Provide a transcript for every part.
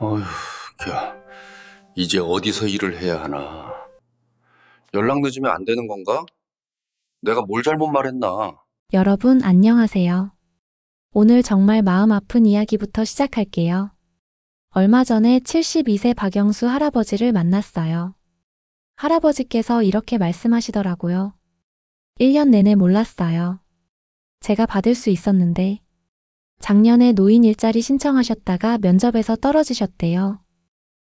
어휴, 야, 이제 어디서 일을 해야 하나. 연락 늦으면 안 되는 건가? 내가 뭘 잘못 말했나? 여러분 안녕하세요. 오늘 정말 마음 아픈 이야기부터 시작할게요. 얼마 전에 72세 박영수 할아버지를 만났어요. 할아버지께서 이렇게 말씀하시더라고요. 1년 내내 몰랐어요. 제가 받을 수 있었는데, 작년에 노인 일자리 신청하셨다가 면접에서 떨어지셨대요.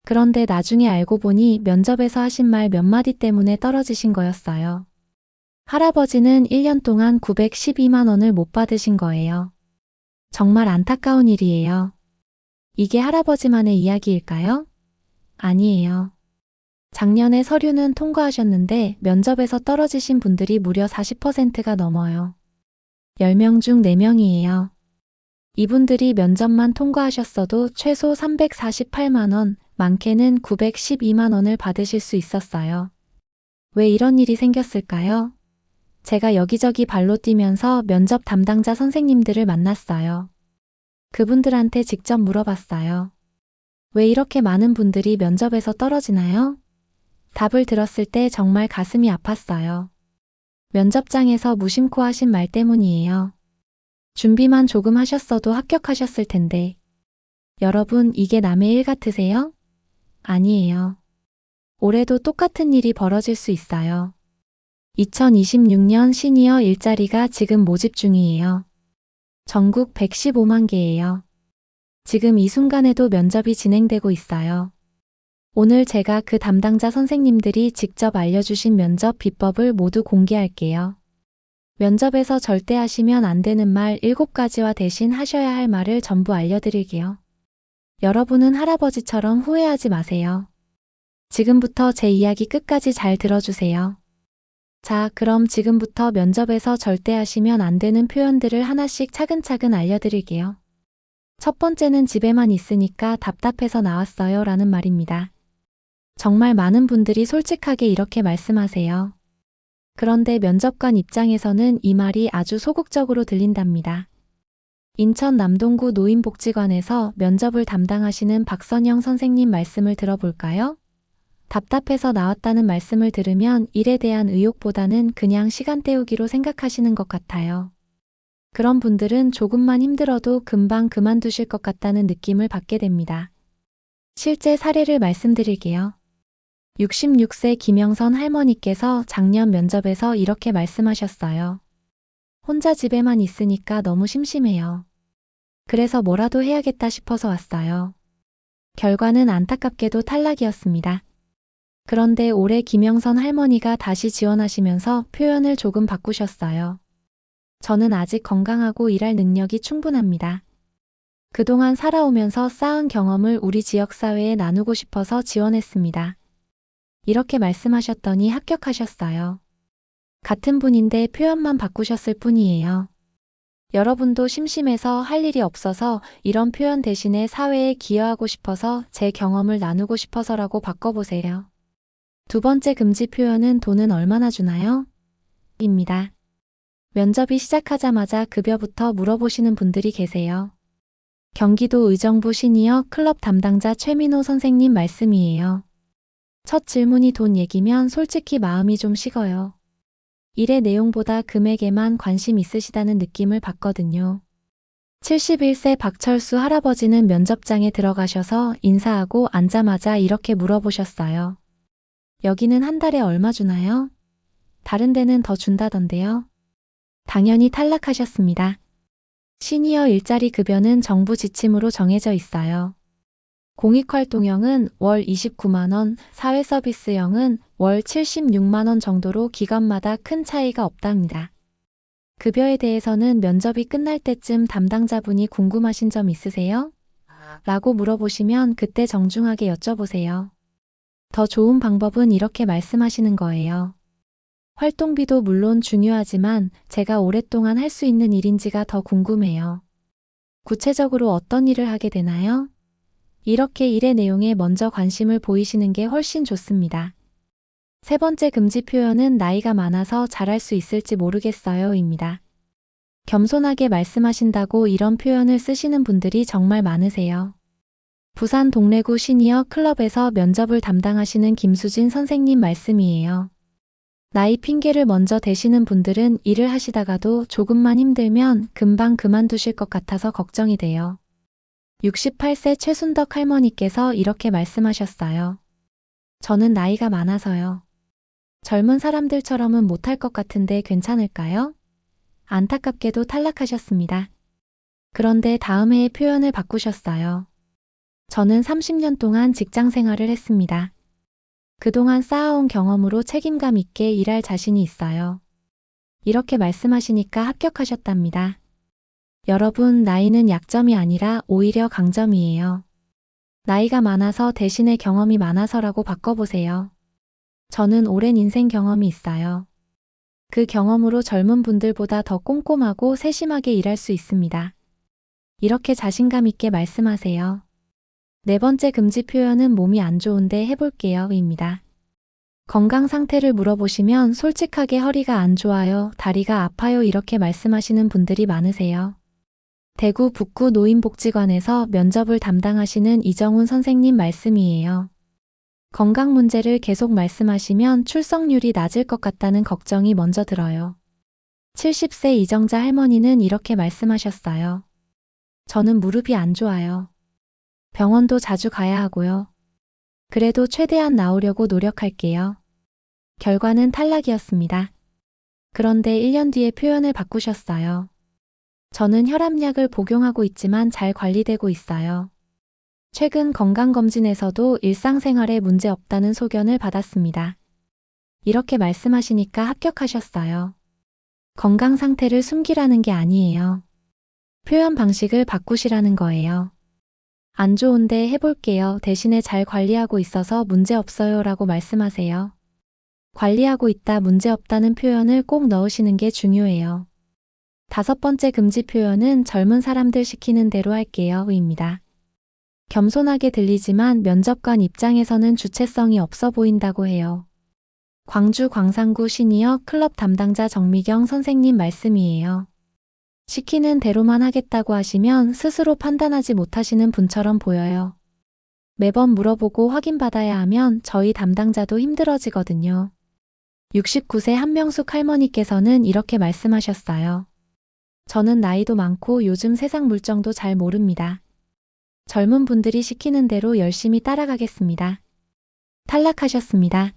그런데 나중에 알고 보니 면접에서 하신 말 몇 마디 때문에 떨어지신 거였어요. 할아버지는 1년 동안 912만 원을 못 받으신 거예요. 정말 안타까운 일이에요. 이게 할아버지만의 이야기일까요? 아니에요. 작년에 서류는 통과하셨는데 면접에서 떨어지신 분들이 무려 40%가 넘어요. 10명 중 4명이에요. 이분들이 면접만 통과하셨어도 최소 348만원, 많게는 912만원을 받으실 수 있었어요. 왜 이런 일이 생겼을까요? 제가 여기저기 발로 뛰면서 면접 담당자 선생님들을 만났어요. 그분들한테 직접 물어봤어요. 왜 이렇게 많은 분들이 면접에서 떨어지나요? 답을 들었을 때 정말 가슴이 아팠어요. 면접장에서 무심코 하신 말 때문이에요. 준비만 조금 하셨어도 합격하셨을 텐데. 여러분, 이게 남의 일 같으세요? 아니에요. 올해도 똑같은 일이 벌어질 수 있어요. 2026년 시니어 일자리가 지금 모집 중이에요. 전국 115만 개예요. 지금 이 순간에도 면접이 진행되고 있어요. 오늘 제가 그 담당자 선생님들이 직접 알려주신 면접 비법을 모두 공개할게요. 면접에서 절대 하시면 안 되는 말 7가지와 대신 하셔야 할 말을 전부 알려드릴게요. 여러분은 할아버지처럼 후회하지 마세요. 지금부터 제 이야기 끝까지 잘 들어주세요. 자, 그럼 지금부터 면접에서 절대 하시면 안 되는 표현들을 하나씩 차근차근 알려드릴게요. 첫 번째는 집에만 있으니까 답답해서 나왔어요 라는 말입니다. 정말 많은 분들이 솔직하게 이렇게 말씀하세요. 그런데 면접관 입장에서는 이 말이 아주 소극적으로 들린답니다. 인천 남동구 노인복지관에서 면접을 담당하시는 박선영 선생님 말씀을 들어볼까요? 답답해서 나왔다는 말씀을 들으면 일에 대한 의욕보다는 그냥 시간 때우기로 생각하시는 것 같아요. 그런 분들은 조금만 힘들어도 금방 그만두실 것 같다는 느낌을 받게 됩니다. 실제 사례를 말씀드릴게요. 66세 김영선 할머니께서 작년 면접에서 이렇게 말씀하셨어요. 혼자 집에만 있으니까 너무 심심해요. 그래서 뭐라도 해야겠다 싶어서 왔어요. 결과는 안타깝게도 탈락이었습니다. 그런데 올해 김영선 할머니가 다시 지원하시면서 표현을 조금 바꾸셨어요. 저는 아직 건강하고 일할 능력이 충분합니다. 그동안 살아오면서 쌓은 경험을 우리 지역사회에 나누고 싶어서 지원했습니다. 이렇게 말씀하셨더니 합격하셨어요. 같은 분인데 표현만 바꾸셨을 뿐이에요. 여러분도 심심해서 할 일이 없어서 이런 표현 대신에 사회에 기여하고 싶어서 제 경험을 나누고 싶어서라고 바꿔보세요. 두 번째 금지 표현은 돈은 얼마나 주나요? 입니다. 면접이 시작하자마자 급여부터 물어보시는 분들이 계세요. 경기도 의정부 시니어 클럽 담당자 최민호 선생님 말씀이에요. 첫 질문이 돈 얘기면 솔직히 마음이 좀 식어요. 일의 내용보다 금액에만 관심 있으시다는 느낌을 받거든요. 71세 박철수 할아버지는 면접장에 들어가셔서 인사하고 앉자마자 이렇게 물어보셨어요. 여기는 한 달에 얼마 주나요? 다른 데는 더 준다던데요. 당연히 탈락하셨습니다. 시니어 일자리 급여는 정부 지침으로 정해져 있어요. 공익활동형은 월 29만원, 사회서비스형은 월 76만원 정도로 기관마다 큰 차이가 없답니다. 급여에 대해서는 면접이 끝날 때쯤 담당자분이 궁금하신 점 있으세요? 라고 물어보시면 그때 정중하게 여쭤보세요. 더 좋은 방법은 이렇게 말씀하시는 거예요. 활동비도 물론 중요하지만 제가 오랫동안 할 수 있는 일인지가 더 궁금해요. 구체적으로 어떤 일을 하게 되나요? 이렇게 일의 내용에 먼저 관심을 보이시는 게 훨씬 좋습니다. 세 번째 금지 표현은 나이가 많아서 잘할 수 있을지 모르겠어요 입니다. 겸손하게 말씀하신다고 이런 표현을 쓰시는 분들이 정말 많으세요. 부산 동래구 시니어 클럽에서 면접을 담당하시는 김수진 선생님 말씀이에요. 나이 핑계를 먼저 대시는 분들은 일을 하시다가도 조금만 힘들면 금방 그만두실 것 같아서 걱정이 돼요. 68세 최순덕 할머니께서 이렇게 말씀하셨어요. 저는 나이가 많아서요. 젊은 사람들처럼은 못할 것 같은데 괜찮을까요? 안타깝게도 탈락하셨습니다. 그런데 다음 해에 표현을 바꾸셨어요. 저는 30년 동안 직장 생활을 했습니다. 그동안 쌓아온 경험으로 책임감 있게 일할 자신이 있어요. 이렇게 말씀하시니까 합격하셨답니다. 여러분, 나이는 약점이 아니라 오히려 강점이에요. 나이가 많아서 대신에 경험이 많아서라고 바꿔보세요. 저는 오랜 인생 경험이 있어요. 그 경험으로 젊은 분들보다 더 꼼꼼하고 세심하게 일할 수 있습니다. 이렇게 자신감 있게 말씀하세요. 네 번째 금지 표현은 몸이 안 좋은데 해볼게요. 입니다. 건강 상태를 물어보시면 솔직하게 허리가 안 좋아요, 다리가 아파요 이렇게 말씀하시는 분들이 많으세요. 대구 북구 노인복지관에서 면접을 담당하시는 이정훈 선생님 말씀이에요. 건강 문제를 계속 말씀하시면 출석률이 낮을 것 같다는 걱정이 먼저 들어요. 70세 이정자 할머니는 이렇게 말씀하셨어요. 저는 무릎이 안 좋아요. 병원도 자주 가야 하고요. 그래도 최대한 나오려고 노력할게요. 결과는 탈락이었습니다. 그런데 1년 뒤에 표현을 바꾸셨어요. 저는 혈압약을 복용하고 있지만 잘 관리되고 있어요. 최근 건강검진에서도 일상생활에 문제 없다는 소견을 받았습니다. 이렇게 말씀하시니까 합격하셨어요. 건강 상태를 숨기라는 게 아니에요. 표현 방식을 바꾸시라는 거예요. 안 좋은데 해볼게요. 대신에 잘 관리하고 있어서 문제 없어요. 라고 말씀하세요. 관리하고 있다 문제 없다는 표현을 꼭 넣으시는 게 중요해요. 다섯 번째 금지 표현은 젊은 사람들 시키는 대로 할게요. 입니다. 겸손하게 들리지만 면접관 입장에서는 주체성이 없어 보인다고 해요. 광주 광산구 시니어 클럽 담당자 정미경 선생님 말씀이에요. 시키는 대로만 하겠다고 하시면 스스로 판단하지 못하시는 분처럼 보여요. 매번 물어보고 확인받아야 하면 저희 담당자도 힘들어지거든요. 69세 한명숙 할머니께서는 이렇게 말씀하셨어요. 저는 나이도 많고 요즘 세상 물정도 잘 모릅니다. 젊은 분들이 시키는 대로 열심히 따라가겠습니다. 탈락하셨습니다.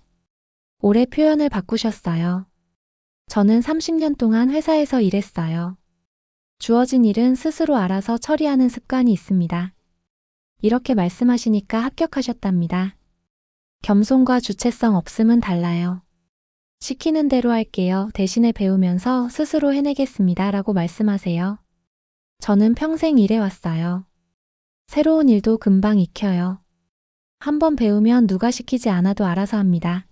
올해 표현을 바꾸셨어요. 저는 30년 동안 회사에서 일했어요. 주어진 일은 스스로 알아서 처리하는 습관이 있습니다. 이렇게 말씀하시니까 합격하셨답니다. 겸손과 주체성 없음은 달라요. 시키는 대로 할게요. 대신에 배우면서 스스로 해내겠습니다. 라고 말씀하세요. 저는 평생 일해왔어요. 새로운 일도 금방 익혀요. 한번 배우면 누가 시키지 않아도 알아서 합니다.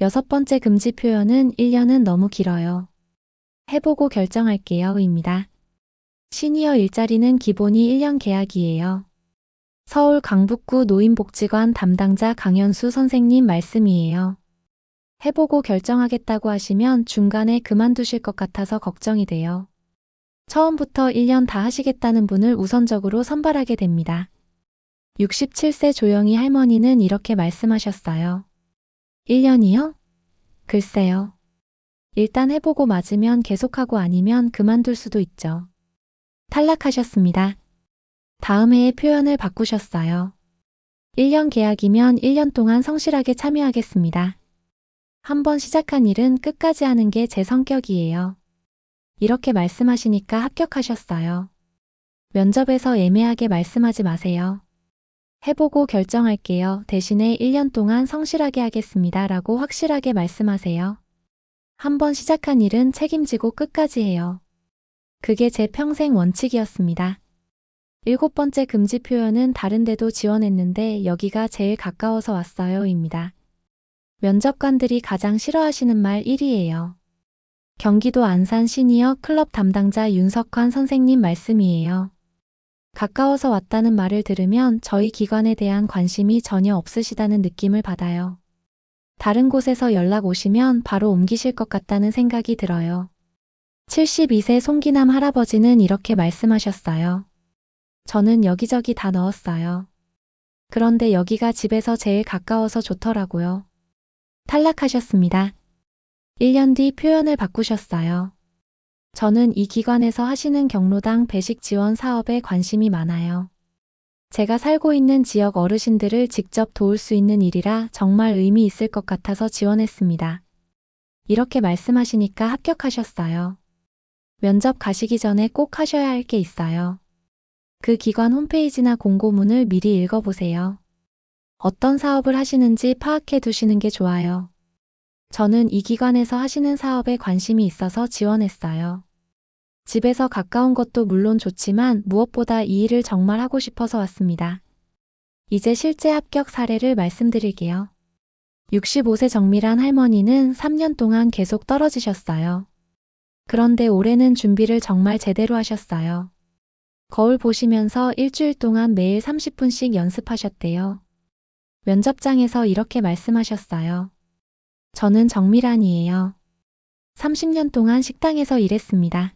여섯 번째 금지 표현은 1년은 너무 길어요. 해보고 결정할게요. 입니다. 시니어 일자리는 기본이 1년 계약이에요. 서울 강북구 노인복지관 담당자 강현수 선생님 말씀이에요. 해보고 결정하겠다고 하시면 중간에 그만두실 것 같아서 걱정이 돼요. 처음부터 1년 다 하시겠다는 분을 우선적으로 선발하게 됩니다. 67세 조영희 할머니는 이렇게 말씀하셨어요. 1년이요? 글쎄요. 일단 해보고 맞으면 계속하고 아니면 그만둘 수도 있죠. 탈락하셨습니다. 다음 해에 표현을 바꾸셨어요. 1년 계약이면 1년 동안 성실하게 참여하겠습니다. 한번 시작한 일은 끝까지 하는 게 제 성격이에요. 이렇게 말씀하시니까 합격하셨어요. 면접에서 애매하게 말씀하지 마세요. 해보고 결정할게요. 대신에 1년 동안 성실하게 하겠습니다. 라고 확실하게 말씀하세요. 한번 시작한 일은 책임지고 끝까지 해요. 그게 제 평생 원칙이었습니다. 일곱 번째 금지 표현은 다른 데도 지원했는데 여기가 제일 가까워서 왔어요. 입니다. 면접관들이 가장 싫어하시는 말 1위예요. 경기도 안산 시니어 클럽 담당자 윤석환 선생님 말씀이에요. 가까워서 왔다는 말을 들으면 저희 기관에 대한 관심이 전혀 없으시다는 느낌을 받아요. 다른 곳에서 연락 오시면 바로 옮기실 것 같다는 생각이 들어요. 72세 송기남 할아버지는 이렇게 말씀하셨어요. 저는 여기저기 다 넣었어요. 그런데 여기가 집에서 제일 가까워서 좋더라고요. 탈락하셨습니다. 1년 뒤 표현을 바꾸셨어요. 저는 이 기관에서 하시는 경로당 배식 지원 사업에 관심이 많아요. 제가 살고 있는 지역 어르신들을 직접 도울 수 있는 일이라 정말 의미 있을 것 같아서 지원했습니다. 이렇게 말씀하시니까 합격하셨어요. 면접 가시기 전에 꼭 하셔야 할 게 있어요. 그 기관 홈페이지나 공고문을 미리 읽어보세요. 어떤 사업을 하시는지 파악해 두시는 게 좋아요. 저는 이 기관에서 하시는 사업에 관심이 있어서 지원했어요. 집에서 가까운 것도 물론 좋지만 무엇보다 이 일을 정말 하고 싶어서 왔습니다. 이제 실제 합격 사례를 말씀드릴게요. 65세 정밀한 할머니는 3년 동안 계속 떨어지셨어요. 그런데 올해는 준비를 정말 제대로 하셨어요. 거울 보시면서 일주일 동안 매일 30분씩 연습하셨대요. 면접장에서 이렇게 말씀하셨어요. 저는 정밀한이에요. 30년 동안 식당에서 일했습니다.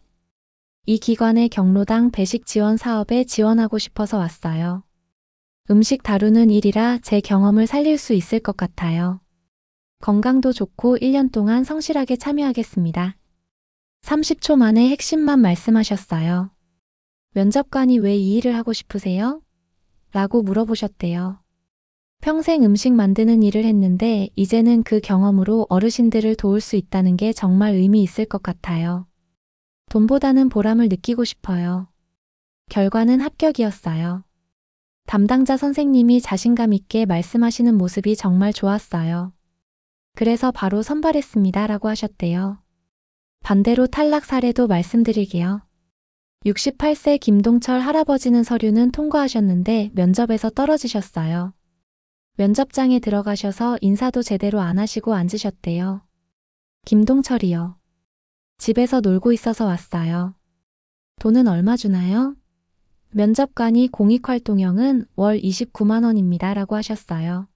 이 기관의 경로당 배식 지원 사업에 지원하고 싶어서 왔어요. 음식 다루는 일이라 제 경험을 살릴 수 있을 것 같아요. 건강도 좋고 1년 동안 성실하게 참여하겠습니다. 30초 만에 핵심만 말씀하셨어요. 면접관이 왜 이 일을 하고 싶으세요? 라고 물어보셨대요. 평생 음식 만드는 일을 했는데 이제는 그 경험으로 어르신들을 도울 수 있다는 게 정말 의미 있을 것 같아요. 돈보다는 보람을 느끼고 싶어요. 결과는 합격이었어요. 담당자 선생님이 자신감 있게 말씀하시는 모습이 정말 좋았어요. 그래서 바로 선발했습니다. 라고 하셨대요. 반대로 탈락 사례도 말씀드릴게요. 68세 김동철 할아버지는 서류는 통과하셨는데 면접에서 떨어지셨어요. 면접장에 들어가셔서 인사도 제대로 안 하시고 앉으셨대요. 김동철이요. 집에서 놀고 있어서 왔어요. 돈은 얼마 주나요? 면접관이 공익활동형은 월 29만원입니다. 라고 하셨어요.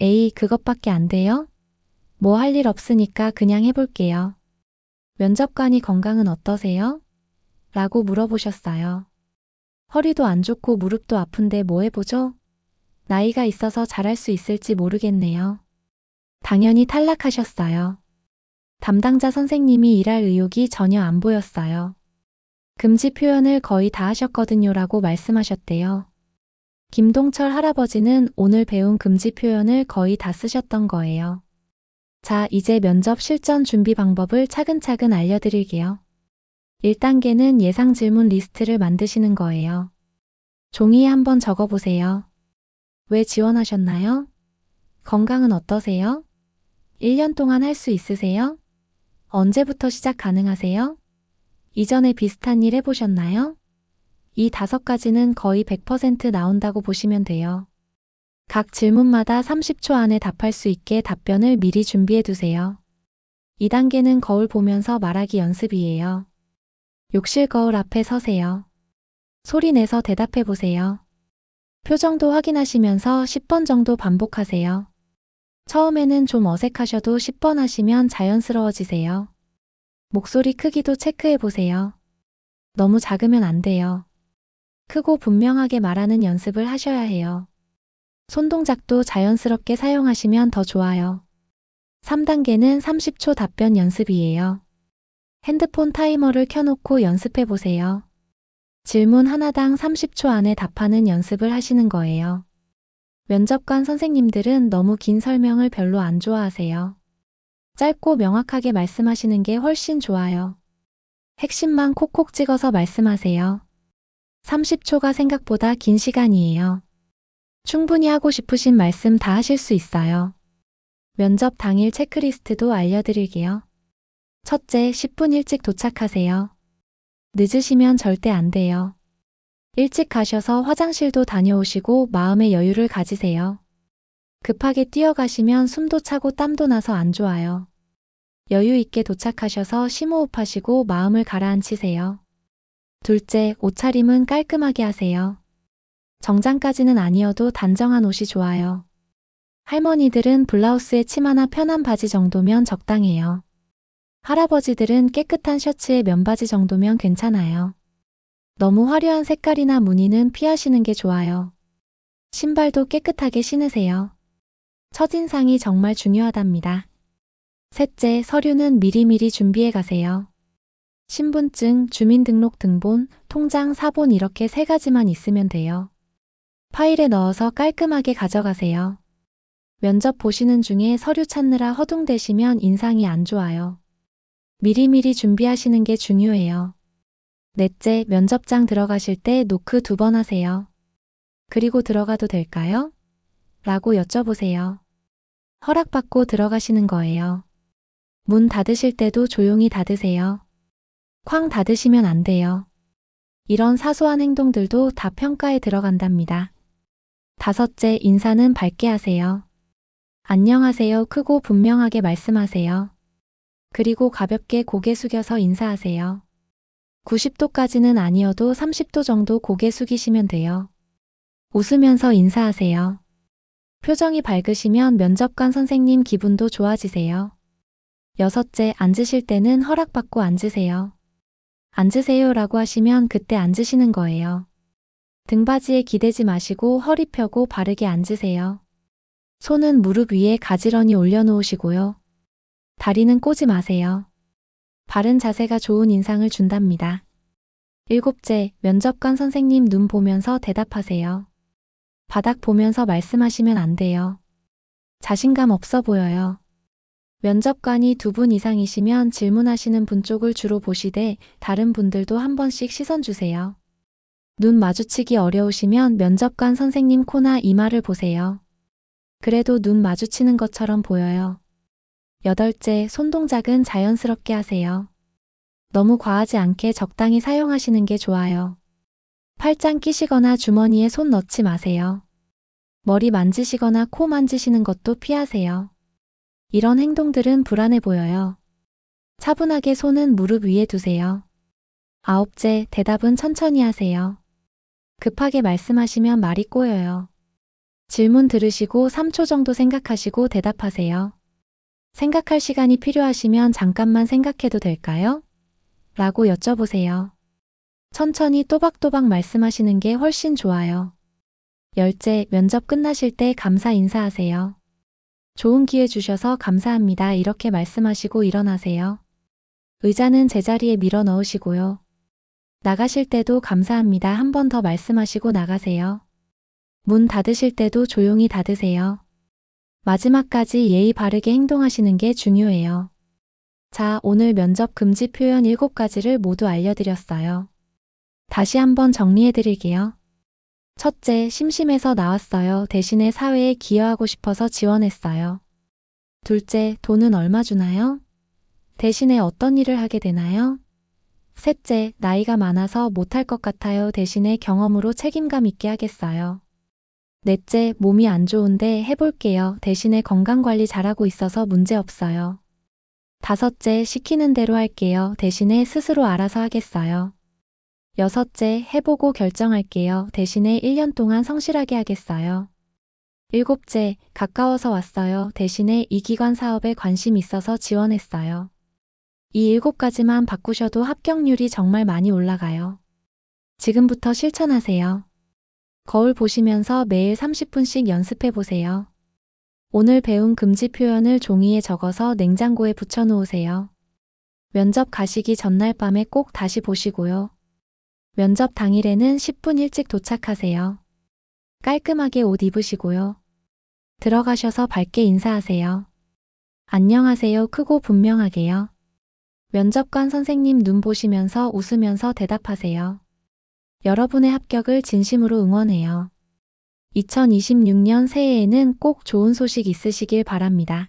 에이, 그것밖에 안 돼요? 뭐 할 일 없으니까 그냥 해볼게요. 면접관이 건강은 어떠세요? 라고 물어보셨어요. 허리도 안 좋고 무릎도 아픈데 뭐 해보죠? 나이가 있어서 잘할 수 있을지 모르겠네요. 당연히 탈락하셨어요. 담당자 선생님이 일할 의욕이 전혀 안 보였어요. 금지 표현을 거의 다 하셨거든요 라고 말씀하셨대요. 김동철 할아버지는 오늘 배운 금지 표현을 거의 다 쓰셨던 거예요. 자, 이제 면접 실전 준비 방법을 차근차근 알려드릴게요. 1단계는 예상 질문 리스트를 만드시는 거예요. 종이에 한번 적어보세요. 왜 지원하셨나요? 건강은 어떠세요? 1년 동안 할 수 있으세요? 언제부터 시작 가능하세요? 이전에 비슷한 일 해보셨나요? 이 다섯 가지는 거의 100% 나온다고 보시면 돼요. 각 질문마다 30초 안에 답할 수 있게 답변을 미리 준비해 두세요. 2단계는 거울 보면서 말하기 연습이에요. 욕실 거울 앞에 서세요. 소리 내서 대답해 보세요. 표정도 확인하시면서 10번 정도 반복하세요. 처음에는 좀 어색하셔도 10번 하시면 자연스러워지세요. 목소리 크기도 체크해 보세요. 너무 작으면 안 돼요. 크고 분명하게 말하는 연습을 하셔야 해요. 손동작도 자연스럽게 사용하시면 더 좋아요. 3단계는 30초 답변 연습이에요. 핸드폰 타이머를 켜놓고 연습해 보세요. 질문 하나당 30초 안에 답하는 연습을 하시는 거예요. 면접관 선생님들은 너무 긴 설명을 별로 안 좋아하세요. 짧고 명확하게 말씀하시는 게 훨씬 좋아요. 핵심만 콕콕 찍어서 말씀하세요. 30초가 생각보다 긴 시간이에요. 충분히 하고 싶으신 말씀 다 하실 수 있어요. 면접 당일 체크리스트도 알려드릴게요. 첫째, 10분 일찍 도착하세요. 늦으시면 절대 안 돼요. 일찍 가셔서 화장실도 다녀오시고 마음의 여유를 가지세요. 급하게 뛰어가시면 숨도 차고 땀도 나서 안 좋아요. 여유 있게 도착하셔서 심호흡하시고 마음을 가라앉히세요. 둘째, 옷차림은 깔끔하게 하세요. 정장까지는 아니어도 단정한 옷이 좋아요. 할머니들은 블라우스에 치마나 편한 바지 정도면 적당해요. 할아버지들은 깨끗한 셔츠에 면바지 정도면 괜찮아요. 너무 화려한 색깔이나 무늬는 피하시는 게 좋아요. 신발도 깨끗하게 신으세요. 첫인상이 정말 중요하답니다. 셋째, 서류는 미리미리 준비해 가세요. 신분증, 주민등록 등본, 통장, 사본 이렇게 세 가지만 있으면 돼요. 파일에 넣어서 깔끔하게 가져가세요. 면접 보시는 중에 서류 찾느라 허둥대시면 인상이 안 좋아요. 미리미리 준비하시는 게 중요해요. 넷째, 면접장 들어가실 때 노크 두 번 하세요. 그리고 들어가도 될까요? 라고 여쭤보세요. 허락받고 들어가시는 거예요. 문 닫으실 때도 조용히 닫으세요. 쾅 닫으시면 안 돼요. 이런 사소한 행동들도 다 평가에 들어간답니다. 다섯째, 인사는 밝게 하세요. 안녕하세요. 크고 분명하게 말씀하세요. 그리고 가볍게 고개 숙여서 인사하세요. 90도까지는 아니어도 30도 정도 고개 숙이시면 돼요. 웃으면서 인사하세요. 표정이 밝으시면 면접관 선생님 기분도 좋아지세요. 여섯째, 앉으실 때는 허락받고 앉으세요. 앉으세요 라고 하시면 그때 앉으시는 거예요. 등받이에 기대지 마시고 허리 펴고 바르게 앉으세요. 손은 무릎 위에 가지런히 올려놓으시고요. 다리는 꼬지 마세요. 바른 자세가 좋은 인상을 준답니다. 일곱째, 면접관 선생님 눈 보면서 대답하세요. 바닥 보면서 말씀하시면 안 돼요. 자신감 없어 보여요. 면접관이 두 분 이상이시면 질문하시는 분 쪽을 주로 보시되 다른 분들도 한 번씩 시선 주세요. 눈 마주치기 어려우시면 면접관 선생님 코나 이마를 보세요. 그래도 눈 마주치는 것처럼 보여요. 여덟째, 손 동작은 자연스럽게 하세요. 너무 과하지 않게 적당히 사용하시는 게 좋아요. 팔짱 끼시거나 주머니에 손 넣지 마세요. 머리 만지시거나 코 만지시는 것도 피하세요. 이런 행동들은 불안해 보여요. 차분하게 손은 무릎 위에 두세요. 아홉째, 대답은 천천히 하세요. 급하게 말씀하시면 말이 꼬여요. 질문 들으시고 3초 정도 생각하시고 대답하세요. 생각할 시간이 필요하시면 잠깐만 생각해도 될까요? 라고 여쭤보세요. 천천히 또박또박 말씀하시는 게 훨씬 좋아요. 열째, 면접 끝나실 때 감사 인사하세요. 좋은 기회 주셔서 감사합니다. 이렇게 말씀하시고 일어나세요. 의자는 제자리에 밀어 넣으시고요. 나가실 때도 감사합니다. 한 번 더 말씀하시고 나가세요. 문 닫으실 때도 조용히 닫으세요. 마지막까지 예의 바르게 행동하시는 게 중요해요. 자, 오늘 면접 금지 표현 7가지를 모두 알려드렸어요. 다시 한번 정리해 드릴게요. 첫째, 심심해서 나왔어요. 대신에 사회에 기여하고 싶어서 지원했어요. 둘째, 돈은 얼마 주나요? 대신에 어떤 일을 하게 되나요? 셋째, 나이가 많아서 못할 것 같아요. 대신에 경험으로 책임감 있게 하겠어요. 넷째, 몸이 안 좋은데 해볼게요. 대신에 건강관리 잘하고 있어서 문제 없어요. 다섯째, 시키는 대로 할게요. 대신에 스스로 알아서 하겠어요. 여섯째, 해보고 결정할게요. 대신에 1년 동안 성실하게 하겠어요. 일곱째, 가까워서 왔어요. 대신에 이 기관 사업에 관심 있어서 지원했어요. 이 일곱 가지만 바꾸셔도 합격률이 정말 많이 올라가요. 지금부터 실천하세요. 거울 보시면서 매일 30분씩 연습해 보세요. 오늘 배운 금지 표현을 종이에 적어서 냉장고에 붙여 놓으세요. 면접 가시기 전날 밤에 꼭 다시 보시고요. 면접 당일에는 10분 일찍 도착하세요. 깔끔하게 옷 입으시고요. 들어가셔서 밝게 인사하세요. 안녕하세요. 크고 분명하게요. 면접관 선생님 눈 보시면서 웃으면서 대답하세요. 여러분의 합격을 진심으로 응원해요. 2026년 새해에는 꼭 좋은 소식 있으시길 바랍니다.